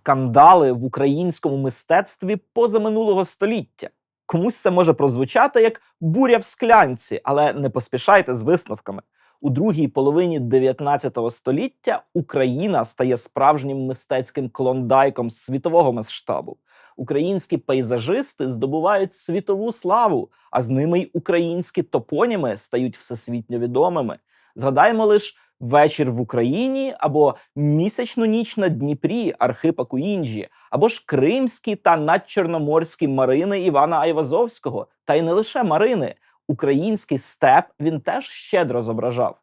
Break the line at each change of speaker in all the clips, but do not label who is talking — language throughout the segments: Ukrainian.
скандали в українському мистецтві позаминулого століття. Комусь це може прозвучати як буря в склянці, але не поспішайте з висновками. У другій половині 19 століття Україна стає справжнім мистецьким клондайком світового масштабу. Українські пейзажисти здобувають світову славу, а з ними й українські топоніми стають всесвітньо відомими. Згадаємо лише вечір в Україні або місячну ніч на Дніпрі Архипа Куінджі, або ж кримські та надчорноморські марини Івана Айвазовського, та й не лише марини. Український степ він теж щедро зображав.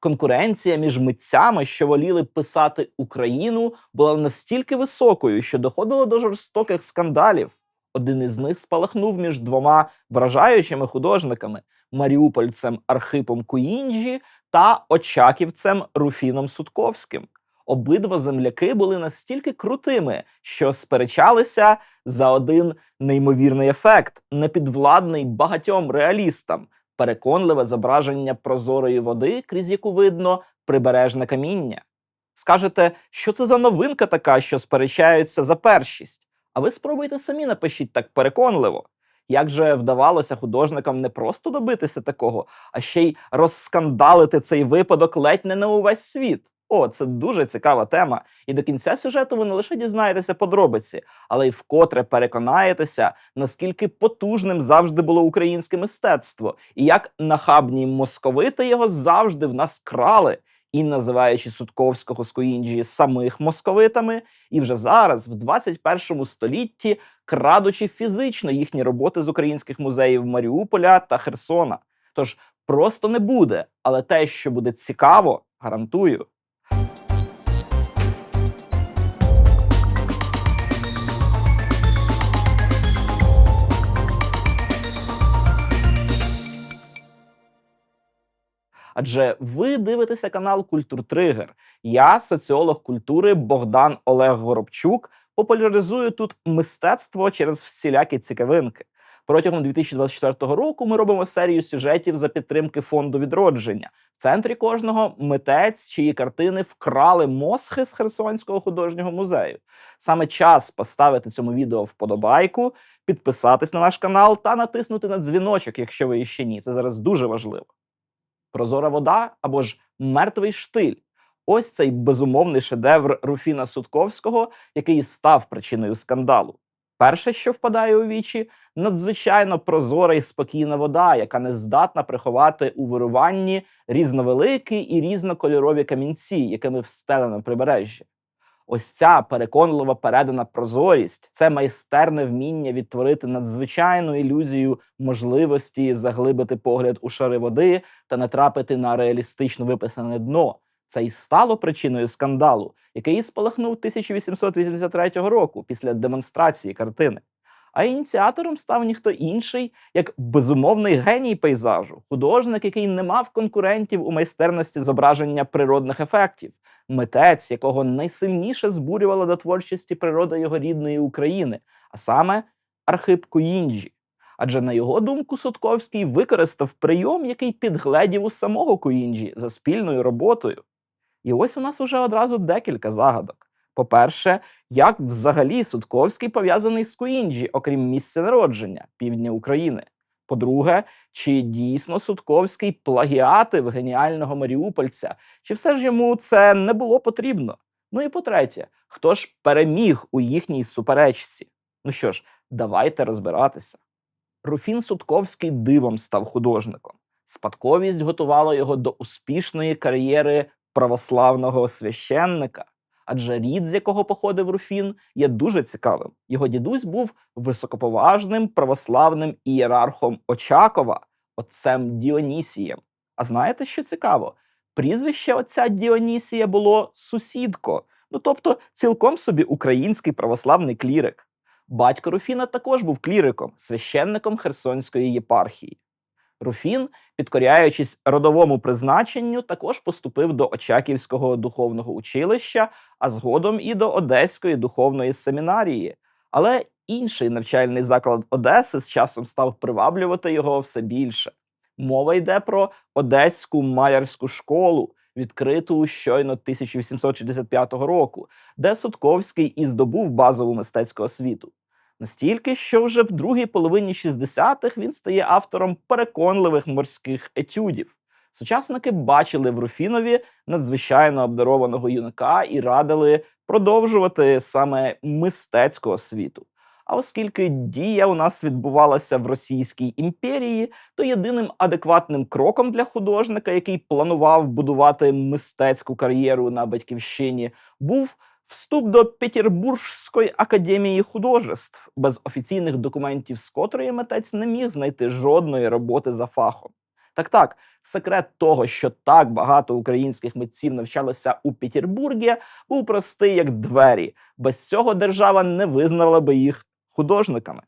Конкуренція між митцями, що воліли писати Україну, була настільки високою, що доходило до жорстоких скандалів. Один із них спалахнув між двома вражаючими художниками маріупольцем Архипом Куінджі та очаківцем Руфіном Сутковським. Обидва земляки були настільки крутими, що сперечалися за один неймовірний ефект, непідвладний багатьом реалістам, переконливе зображення прозорої води, крізь яку видно прибережне каміння. Скажете, що це за новинка така, що сперечаються за першість? А ви спробуйте самі напишіть так переконливо. Як же вдавалося художникам не просто добитися такого, а ще й розскандалити цей випадок ледь не на увесь світ? О, це дуже цікава тема. І до кінця сюжету ви не лише дізнаєтеся подробиці, але й вкотре переконаєтеся, наскільки потужним завжди було українське мистецтво, і як нахабні московити його завжди в нас крали, і називаючи Сутковського з Коінджі самих московитами, і вже зараз, в 21 столітті, крадучи фізично їхні роботи з українських музеїв Маріуполя та Херсона. Тож просто не буде, але те, що буде цікаво, гарантую. Адже ви дивитеся канал Культуртригер. Я, соціолог культури Богдан Олег Горобчук, популяризую тут мистецтво через всілякі цікавинки. Протягом 2024 року ми робимо серію сюжетів за підтримки фонду відродження. В центрі кожного митець, чиї картини вкрали мосхи з Херсонського художнього музею. Саме час поставити цьому відео вподобайку, підписатись на наш канал та натиснути на дзвіночок, якщо ви ще ні. Це зараз дуже важливо. Прозора вода або ж мертвий штиль. Ось цей безумовний шедевр Руфіна Сутковського, який став причиною скандалу. Перше, що впадає у вічі, надзвичайно прозора і спокійна вода, яка не здатна приховати у вируванні різновеликі і різнокольорові камінці, якими встелено прибережжя. Ось ця переконлива передана прозорість, це майстерне вміння відтворити надзвичайну ілюзію можливості заглибити погляд у шари води та натрапити на реалістично виписане дно. Це і стало причиною скандалу, який спалахнув 1883 року після демонстрації картини. А ініціатором став ніхто інший, як безумовний геній пейзажу, художник, який не мав конкурентів у майстерності зображення природних ефектів, митець, якого найсильніше збурювала до творчості природа його рідної України, а саме Архип Куїнджі. Адже на його думку, Сутковський використав прийом, який підгледів у самого Куінджі за спільною роботою. І ось у нас уже одразу декілька загадок. По-перше, як взагалі Сутковський пов'язаний з Куінджі, окрім місця народження півдня України. По-друге, чи дійсно Сутковський плагіатив геніального маріупольця, чи все ж йому це не було потрібно? Ну і по-третє, хто ж переміг у їхній суперечці? Ну що ж, давайте розбиратися. Руфін Сутковський дивом став художником. Спадковість готувала його до успішної кар'єри православного священника. Адже рід, з якого походив Руфін, є дуже цікавим. Його дідусь був високоповажним православним ієрархом Очакова, отцем Діонісієм. А знаєте, що цікаво? Прізвище отця Діонісія було сусідко, ну тобто цілком собі український православний клірик. Батько Руфіна також був кліриком, священником Херсонської єпархії. Руфін, підкоряючись родовому призначенню, також поступив до Очаківського духовного училища, а згодом і до Одеської духовної семінарії. Але інший навчальний заклад Одеси з часом став приваблювати його все більше. Мова йде про Одеську маярську школу, відкриту щойно 1865 року, де Сутковський і здобув базову мистецьку освіту. Настільки, що вже в другій половині 60-х він стає автором переконливих морських етюдів. Сучасники бачили в Руфінові надзвичайно обдарованого юнака і радили продовжувати саме мистецьку освіту. А оскільки дія у нас відбувалася в Російській імперії, то єдиним адекватним кроком для художника, який планував будувати мистецьку кар'єру на батьківщині, був вступ до Петербурзької академії художеств, без офіційних документів, з котрої митець не міг знайти жодної роботи за фахом. Так так, секрет того, що так багато українських митців навчалося у Петербургі, був простий як двері. Без цього держава не визнала би їх художниками.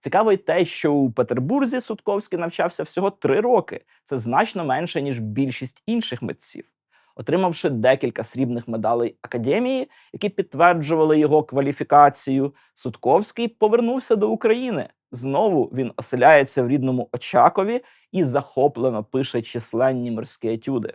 Цікаво й те, що у Петербурзі Сутковський навчався всього три роки. Це значно менше, ніж більшість інших митців. Отримавши декілька срібних медалей академії, які підтверджували його кваліфікацію, Сутковський повернувся до України. Знову він оселяється в рідному Очакові і захоплено пише численні морські етюди.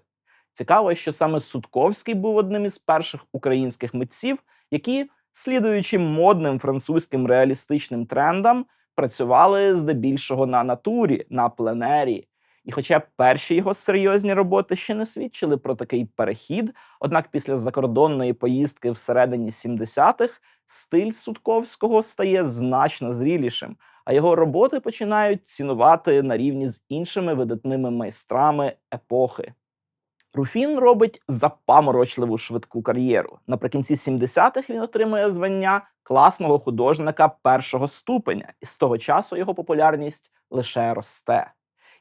Цікаво, що саме Сутковський був одним із перших українських митців, які, слідуючи модним французьким реалістичним трендам, працювали здебільшого на натурі, на пленері. І хоча перші його серйозні роботи ще не свідчили про такий перехід, однак після закордонної поїздки всередині 70-х стиль Сутковського стає значно зрілішим, а його роботи починають цінувати на рівні з іншими видатними майстрами епохи. Руфін робить запаморочливу швидку кар'єру. Наприкінці 70-х він отримує звання класного художника першого ступеня, і з того часу його популярність лише росте.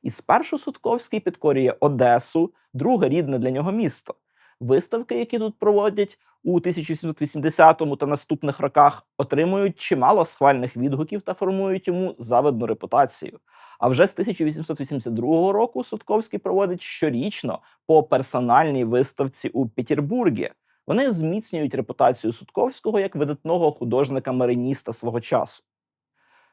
І спершу Сутковський підкорює Одесу, друге рідне для нього місто. Виставки, які тут проводять у 1880 та наступних роках, отримують чимало схвальних відгуків та формують йому завидну репутацію. А вже з 1882 року Сутковський проводить щорічно по персональній виставці у Петербургі. Вони зміцнюють репутацію Сутковського як видатного художника-мариніста свого часу.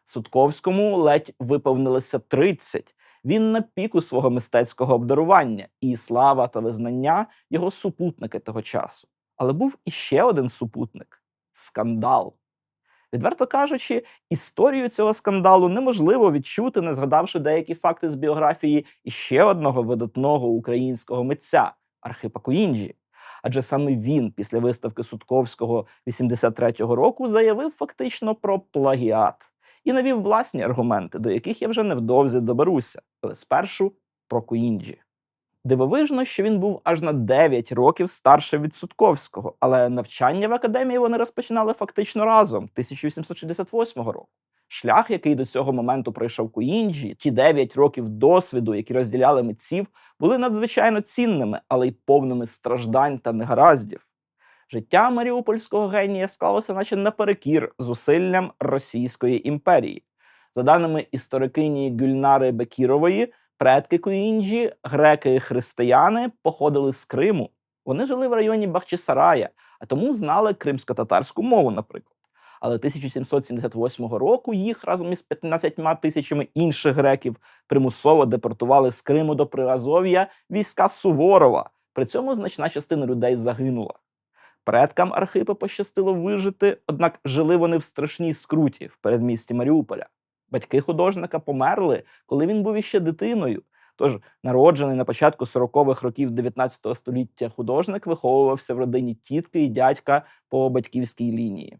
Сутковському ледь виповнилося 30. Він на піку свого мистецького обдарування, і слава та визнання його супутники того часу. Але був іще один супутник скандал. Відверто кажучи, історію цього скандалу неможливо відчути, не згадавши деякі факти з біографії іще одного видатного українського митця Архипа Куінджі. Адже саме він після виставки Сутковського 83-го року заявив фактично про плагіат і навів власні аргументи, до яких я вже невдовзі доберуся, але спершу про Куінджі. Дивовижно, що він був аж на 9 років старше від Сутковського, але навчання в академії вони розпочинали фактично разом 1868 року. Шлях, який до цього моменту пройшов Куінджі, ті 9 років досвіду, які розділяли митців, були надзвичайно цінними, але й повними страждань та негараздів. Життя маріупольського генія склалося, наче наперекір зусиллям Російської імперії. За даними історикині Гюльнари Бекірової, предки Куінджі, греки і християни, походили з Криму. Вони жили в районі Бахчисарая, а тому знали кримсько-татарську мову, наприклад. Але 1778 року їх разом із 15 тисячами інших греків примусово депортували з Криму до Приазов'я війська Суворова. При цьому значна частина людей загинула. Предкам Архипа пощастило вижити, однак жили вони в страшній скруті в передмісті Маріуполя. Батьки художника померли, коли він був іще дитиною. Тож, народжений на початку 40-х років 19 століття художник виховувався в родині тітки і дядька по батьківській лінії.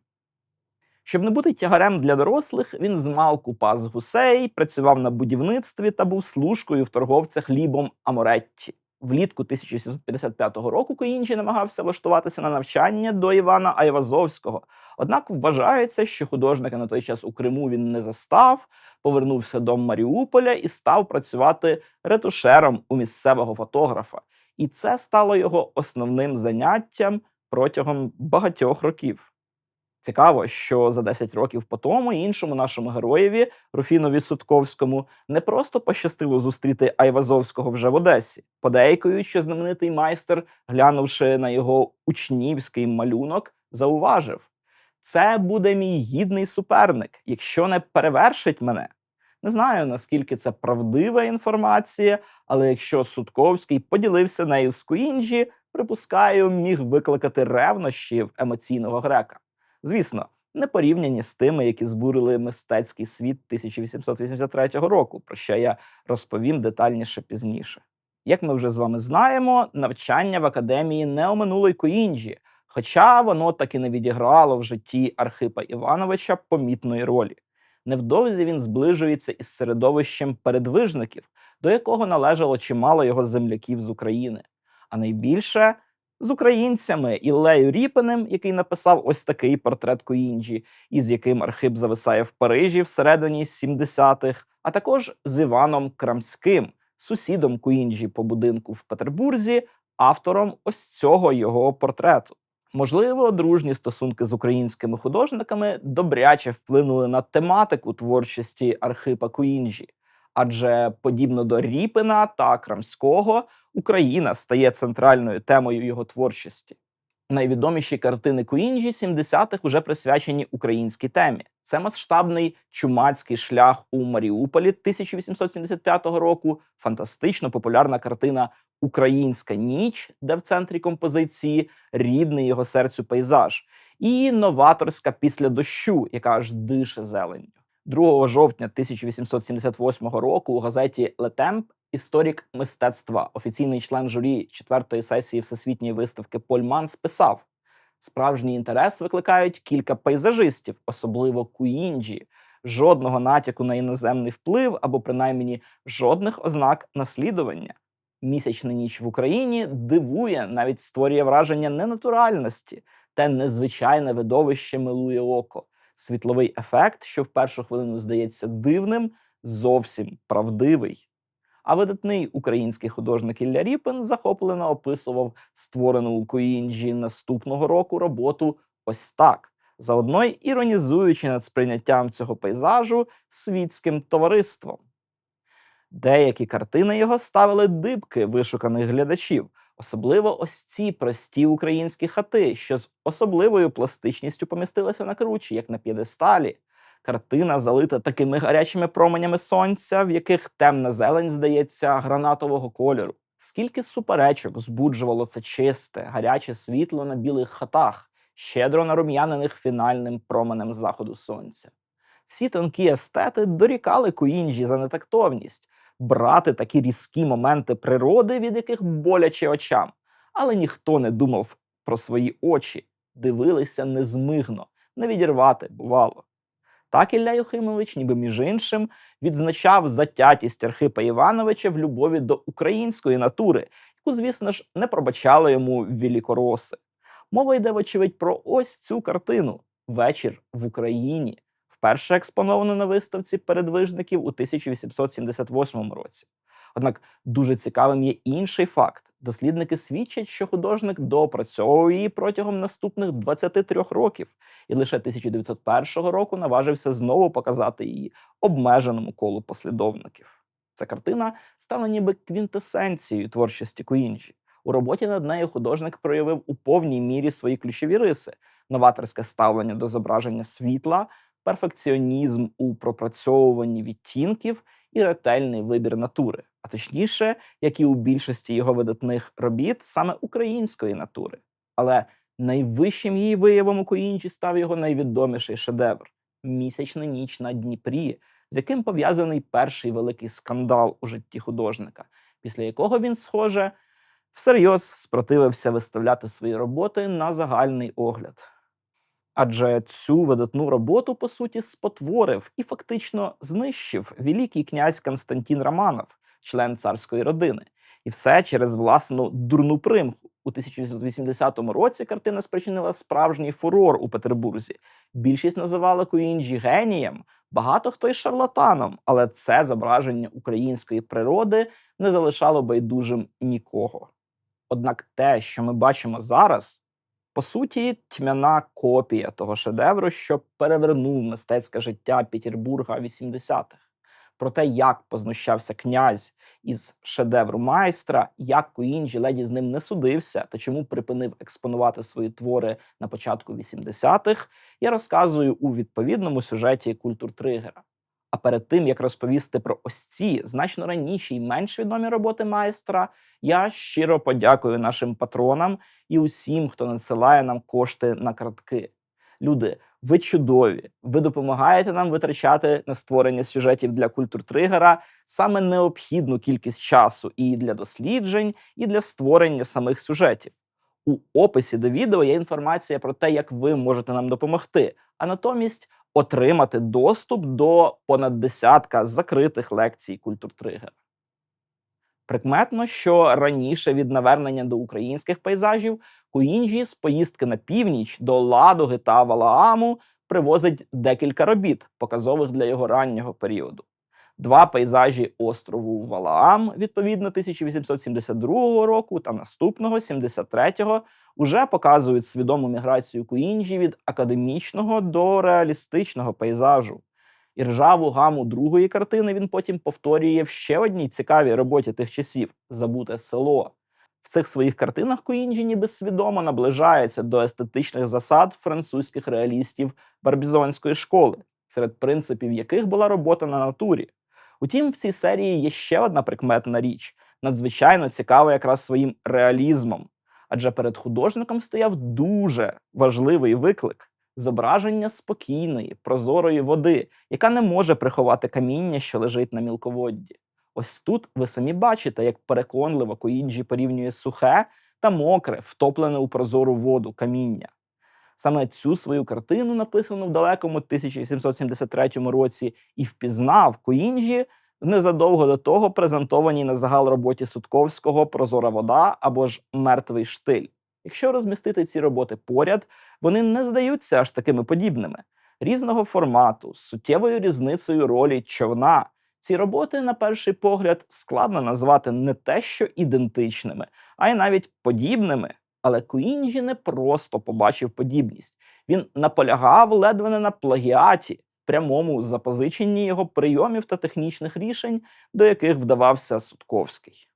Щоб не бути тягарем для дорослих, він змалку пас гусей, працював на будівництві та був служкою в торговця хлібом Аморетті. Влітку 1855 року Коінджі намагався влаштуватися на навчання до Івана Айвазовського. Однак вважається, що художника на той час у Криму він не застав, повернувся до Маріуполя і став працювати ретушером у місцевого фотографа. І це стало його основним заняттям протягом багатьох років. Цікаво, що за 10 років по тому іншому нашому героєві Руфінові Сутковському не просто пощастило зустріти Айвазовського вже в Одесі. Подейкують, що знаменитий майстер, глянувши на його учнівський малюнок, зауважив: це буде мій гідний суперник, якщо не перевершить мене. Не знаю, наскільки це правдива інформація, але якщо Сутковський поділився нею з Куінджі, припускаю, міг викликати ревнощі в емоційного грека. Звісно, не порівняні з тими, які збурили мистецький світ 1883 року, про що я розповім детальніше пізніше. Як ми вже з вами знаємо, навчання в академії не оминуло й Коінджі, хоча воно таки не відіграло в житті Архипа Івановича помітної ролі. Невдовзі він зближується із середовищем передвижників, до якого належало чимало його земляків з України, а найбільше з українцями Іллею Ріпиним, який написав ось такий портрет Коінджі, із яким Архип зависає в Парижі всередині 70-х, а також з Іваном Крамським, сусідом Куінджі по будинку в Петербурзі, автором ось цього його портрету. Можливо, дружні стосунки з українськими художниками добряче вплинули на тематику творчості Архипа Куінджі, адже подібно до Ріпина та Крамського, Україна стає центральною темою його творчості. Найвідоміші картини Куінджі 70-х уже присвячені українській темі. Це масштабний чумацький шлях у Маріуполі 1875 року, фантастично популярна картина Українська ніч, де в центрі композиції рідний його серцю пейзаж, і новаторська після дощу, яка аж дише зеленню. 2 жовтня 1878 року у газеті Летемп історик мистецтва, офіційний член журі четвертої сесії всесвітньої виставки Польман списав: справжній інтерес викликають кілька пейзажистів, особливо Куінджі, жодного натяку на іноземний вплив або принаймні жодних ознак наслідування. Місячна ніч в Україні дивує, навіть створює враження ненатуральності, те незвичайне видовище милує око. Світловий ефект, що в першу хвилину здається дивним, зовсім правдивий. А видатний український художник Ілля Ріпин захоплено описував створену у Коїнджі наступного року роботу ось так, заодно й іронізуючи над сприйняттям цього пейзажу світським товариством. Деякі картини його ставили дибки вишуканих глядачів, особливо ось ці прості українські хати, що з особливою пластичністю помістилися на кручі, як на п'єдесталі. Картина залита такими гарячими променями сонця, в яких темна зелень здається гранатового кольору. Скільки суперечок збуджувало це чисте, гаряче світло на білих хатах, щедро нарум'янених фінальним променем заходу сонця. Всі тонкі естети дорікали Куінджі за нетактовність, брати такі різкі моменти природи, від яких боляче очам. Але ніхто не думав про свої очі, дивилися незмигно, не відірвати бувало. Так Ілля Юхимович, ніби між іншим, відзначав затятість Архипа Івановича в любові до української натури, яку, звісно ж, не пробачали йому вілікороси. Мова йде, вочевидь, про ось цю картину Вечір в Україні, вперше експоновано на виставці передвижників у 1878 році. Однак дуже цікавим є інший факт: дослідники свідчать, що художник доопрацьовує її протягом наступних 23 років, і лише 1901 року наважився знову показати її обмеженому колу послідовників. Ця картина стала ніби квінтесенцією творчості Куінджі. У роботі над нею художник проявив у повній мірі свої ключові риси: новаторське ставлення до зображення світла, перфекціонізм у пропрацьовуванні відтінків і ретельний вибір натури, а точніше, як і у більшості його видатних робіт, саме української натури. Але найвищим її виявом у Коїнджі став його найвідоміший шедевр місячна ніч на Дніпрі, з яким пов'язаний перший великий скандал у житті художника, після якого він, схоже, всерйоз спротивився виставляти свої роботи на загальний огляд. Адже цю видатну роботу, по суті, спотворив і фактично знищив великий князь Константин Романов, член царської родини, і все через власну дурну примху. У 1880 році картина спричинила справжній фурор у Петербурзі. Більшість називала Куінджі генієм, багато хто й шарлатаном, але це зображення української природи не залишало байдужим нікого. Однак те, що ми бачимо зараз, по суті, тьмяна копія того шедевру, що перевернув мистецьке життя Петербурга 80-х. Про те, як познущався князь із шедевру майстра, як Куінджі леді з ним не судився та чому припинив експонувати свої твори на початку 80-х, я розказую у відповідному сюжеті Культур Тригера. А перед тим як розповісти про ось ці значно раніші й менш відомі роботи майстра, я щиро подякую нашим патронам і усім, хто надсилає нам кошти на картки. Люди, ви чудові! Ви допомагаєте нам витрачати на створення сюжетів для культуртригера саме необхідну кількість часу і для досліджень, і для створення самих сюжетів. У описі до відео є інформація про те, як ви можете нам допомогти, а натомість отримати доступ до понад десятка закритих лекцій культуртригера. Прикметно, що раніше від навернення до українських пейзажів Куінджі з поїздки на північ до Ладоги та Валааму привозить декілька робіт, показових для його раннього періоду. Два пейзажі острову Валаам, відповідно 1872 року та наступного 73-го, уже показують свідому міграцію Куінджі від академічного до реалістичного пейзажу. І ржаву гаму другої картини він потім повторює в ще одній цікавій роботі тих часів Забуте село. В цих своїх картинах Куінджі ніби свідомо наближається до естетичних засад французьких реалістів барбізонської школи, серед принципів яких була робота на натурі. Утім, в цій серії є ще одна прикметна річ, надзвичайно цікава якраз своїм реалізмом. Адже перед художником стояв дуже важливий виклик зображення спокійної, прозорої води, яка не може приховати каміння, що лежить на мілководді. Ось тут ви самі бачите, як переконливо Коїнджі порівнює сухе та мокре, втоплене у прозору воду каміння. Саме цю свою картину, написану в далекому 1773 році, і впізнав Коїнджі незадовго до того презентованій на загал роботі Сутковського Прозора вода або ж Мертвий штиль. Якщо розмістити ці роботи поряд, вони не здаються аж такими подібними. Різного формату, з суттєвою різницею ролі човна. Ці роботи, на перший погляд, складно назвати не те, що ідентичними, а й навіть подібними. Але Куінджі не просто побачив подібність. Він наполягав ледве не на плагіаті, прямому запозиченні його прийомів та технічних рішень, до яких вдавався Сутковський.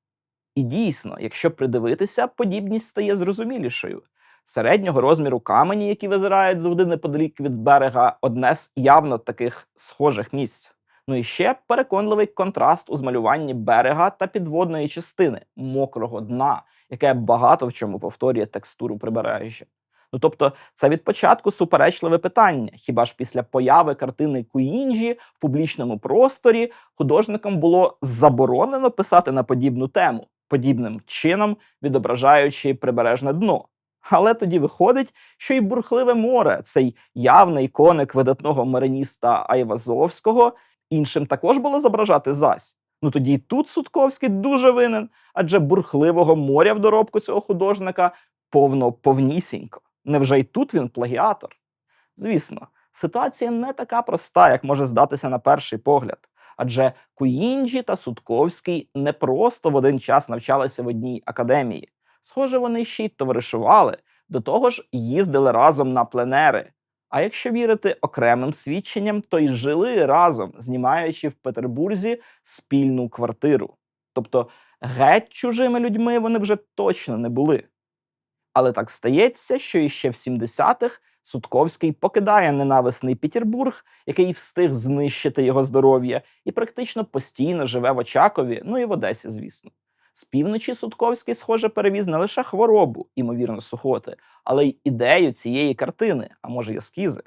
І дійсно, якщо придивитися, подібність стає зрозумілішою. Середнього розміру камені, які визирають завжди неподалік від берега, одне з явно таких схожих місць. Ну і ще переконливий контраст у змалюванні берега та підводної частини мокрого дна, яке багато в чому повторює текстуру прибережжя. Ну тобто, це від початку суперечливе питання. Хіба ж після появи картини Куінджі в публічному просторі художникам було заборонено писати на подібну тему, подібним чином відображаючи прибережне дно? Але тоді виходить, що й бурхливе море, цей явний коник видатного мариніста Айвазовського, іншим також було зображати зась. Ну тоді й тут Сутковський дуже винен, адже бурхливого моря в доробку цього художника повно повнісінько. Невже й тут він плагіатор? Звісно, ситуація не така проста, як може здатися на перший погляд. Адже Куінджі та Сутковський не просто в один час навчалися в одній академії. Схоже, вони ще й товаришували, до того ж їздили разом на пленери. А якщо вірити окремим свідченням, то й жили разом, знімаючи в Петербурзі спільну квартиру. Тобто геть чужими людьми вони вже точно не були. Але так стається, що іще в 70-х Сутковський покидає ненависний Петербург, який встиг знищити його здоров'я, і практично постійно живе в Очакові, ну і в Одесі, звісно. З півночі Сутковський, схоже, перевіз не лише хворобу, імовірно, сухоти, але й ідею цієї картини, а може й ескізи.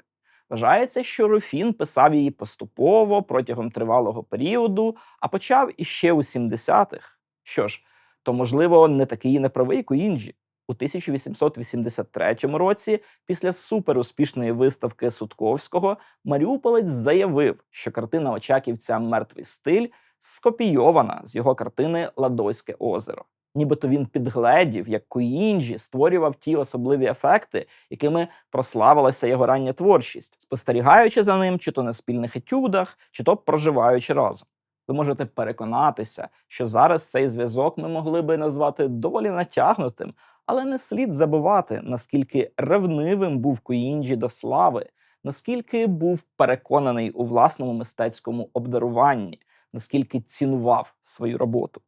Вважається, що Руфін писав її поступово протягом тривалого періоду, а почав іще у 70-х. Що ж, то, можливо, не такий неправий Куінджі. У 1883 році, після суперуспішної виставки Сутковського, Маріуполець заявив, що картина Очаківця Мертвий стиль скопійована з його картини Ладойське озеро. Нібито він підгледів, як Куінджі створював ті особливі ефекти, якими прославилася його рання творчість, спостерігаючи за ним, чи то на спільних етюдах, чи то проживаючи разом. Ви можете переконатися, що зараз цей зв'язок ми могли би назвати доволі натягнутим, але не слід забувати, наскільки ревнивим був Куінджі до слави, наскільки був переконаний у власному мистецькому обдаруванні, наскільки цінував свою роботу.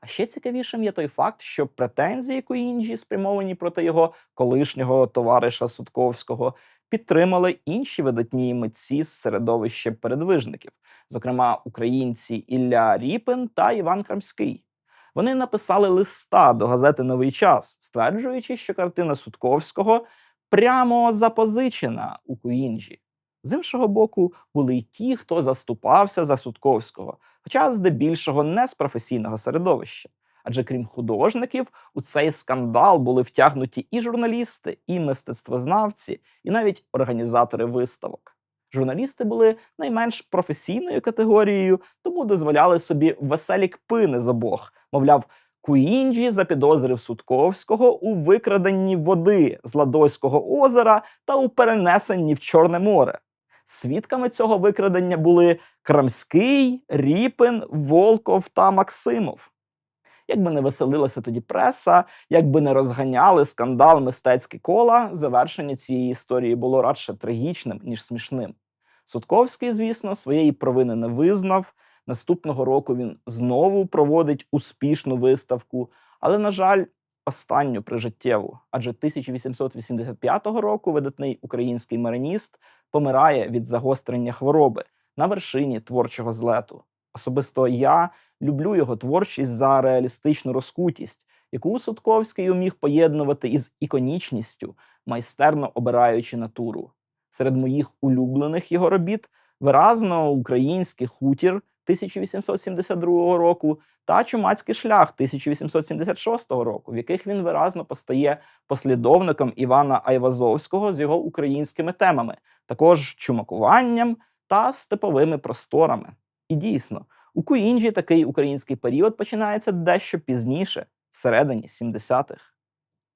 А ще цікавішим є той факт, що претензії Куінджі, спрямовані проти його колишнього товариша Сутковського, підтримали інші видатні митці з середовища передвижників, зокрема українці Ілля Ріпин та Іван Крамський. Вони написали листа до газети Новий час, стверджуючи, що картина Сутковського прямо запозичена у Куінджі. З іншого боку, були й ті, хто заступався за Сутковського, хоча здебільшого не з професійного середовища. Адже крім художників, у цей скандал були втягнуті і журналісти, і мистецтвознавці, і навіть організатори виставок. Журналісти були найменш професійною категорією, тому дозволяли собі веселі кпини з обох. Мовляв, Куінджі запідозрив Сутковського у викраденні води з Ладойського озера та у перенесенні в Чорне море. Свідками цього викрадення були Крамський, Ріпин, Волков та Максимов. Якби не веселилася тоді преса, якби не розганяли скандал мистецькі кола, завершення цієї історії було радше трагічним, ніж смішним. Сутковський, звісно, своєї провини не визнав. Наступного року він знову проводить успішну виставку, але, на жаль, останню прижиттєву. Адже 1885 року видатний український мариніст помирає від загострення хвороби на вершині творчого злету. Особисто я люблю його творчість за реалістичну розкутість, яку Сутковський уміг поєднувати із іконічністю, майстерно обираючи натуру. Серед моїх улюблених його робіт виразно український хутір 1872 року та чумацький шлях 1876 року, в яких він виразно постає послідовником Івана Айвазовського з його українськими темами, також чумакуванням та степовими просторами. І дійсно, у Куінджі такий український період починається дещо пізніше, всередині 70-х.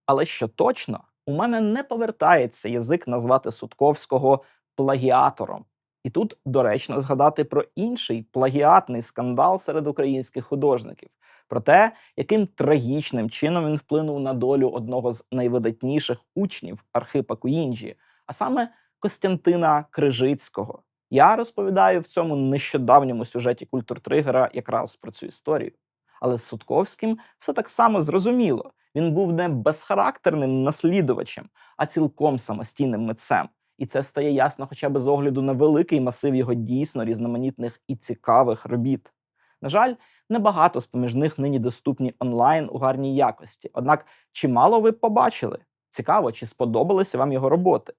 Але що точно, у мене не повертається язик назвати Сутковського плагіатором. І тут доречно згадати про інший плагіатний скандал серед українських художників, про те, яким трагічним чином він вплинув на долю одного з найвидатніших учнів Архипа Куінджі, а саме Костянтина Крижицького. Я розповідаю в цьому нещодавньому сюжеті культуртригера якраз про цю історію. Але з Сутковським все так само зрозуміло. Він був не безхарактерним наслідувачем, а цілком самостійним митцем. І це стає ясно хоча б з огляду на великий масив його дійсно різноманітних і цікавих робіт. На жаль, небагато з поміж них нині доступні онлайн у гарній якості. Однак, чимало ви побачили. Цікаво, чи сподобалися вам його роботи.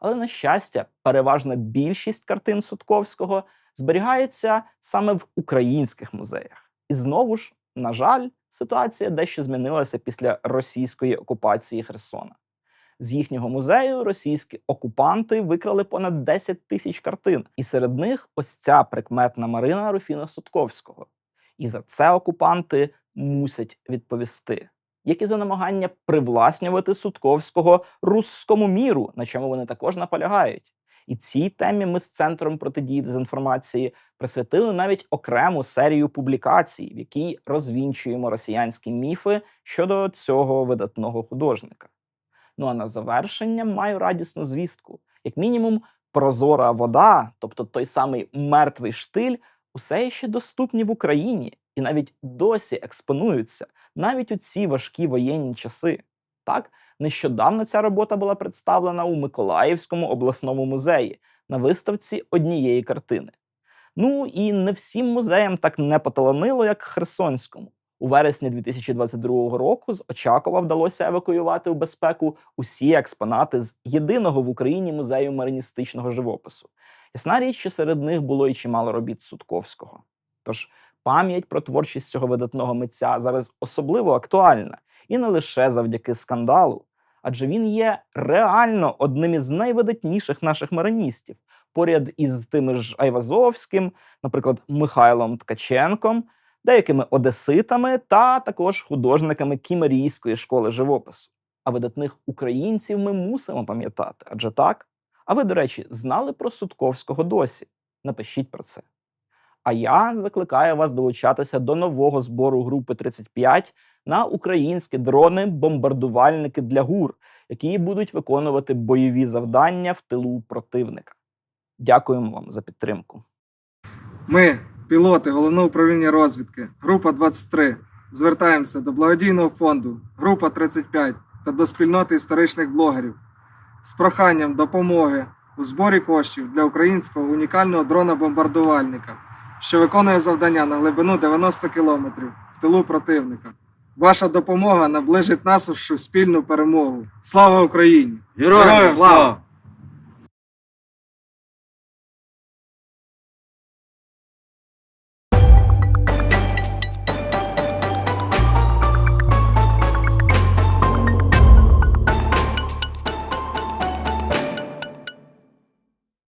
Але, на щастя, переважна більшість картин Сутковського зберігається саме в українських музеях. І знову ж, на жаль, ситуація дещо змінилася після російської окупації Херсона. З їхнього музею російські окупанти викрали понад 10 тисяч картин, і серед них ось ця прикметна Марина Руфіна Сутковського. І за це окупанти мусять відповісти, як і за намагання привласнювати Сутковського русскому міру, на чому вони також наполягають. І цій темі ми з центром протидії дезінформації присвятили навіть окрему серію публікацій, в якій розвінчуємо росіянські міфи щодо цього видатного художника. Ну а на завершення маю радісну звістку: як мінімум, прозора вода, тобто той самий мертвий штиль, усе ще доступні в Україні і навіть досі експонуються, навіть у ці важкі воєнні часи. Так, нещодавно ця робота була представлена у Миколаївському обласному музеї на виставці однієї картини. Ну і не всім музеям так не поталанило, як Херсонському. У вересні 2022 року з Очакова вдалося евакуювати у безпеку усі експонати з єдиного в Україні музею мариністичного живопису. Ясна річ, що серед них було і чимало робіт Сутковського. Тож пам'ять про творчість цього видатного митця зараз особливо актуальна, і не лише завдяки скандалу, адже він є реально одним із найвидатніших наших мариністів, поряд із тими ж Айвазовським, наприклад, Михайлом Ткаченком деякими одеситами та також художниками Кімерійської школи живопису. А видатних українців ми мусимо пам'ятати, адже так. А ви, до речі, знали про Сутковського досі? Напишіть про це. А я закликаю вас долучатися до нового збору групи 35 на українські дрони-бомбардувальники для ГУР, які будуть виконувати бойові завдання в тилу противника. Дякуємо вам за підтримку.
Ми, пілоти Головного управління розвідки, група 23, звертаємося до благодійного фонду, група 35 та до спільноти історичних блогерів. з проханням допомоги у зборі коштів для українського унікального дрона-бомбардувальника, що виконує завдання на глибину 90 кілометрів в тилу противника. Ваша допомога наближить нашу спільну перемогу. Слава Україні!
Героям слава!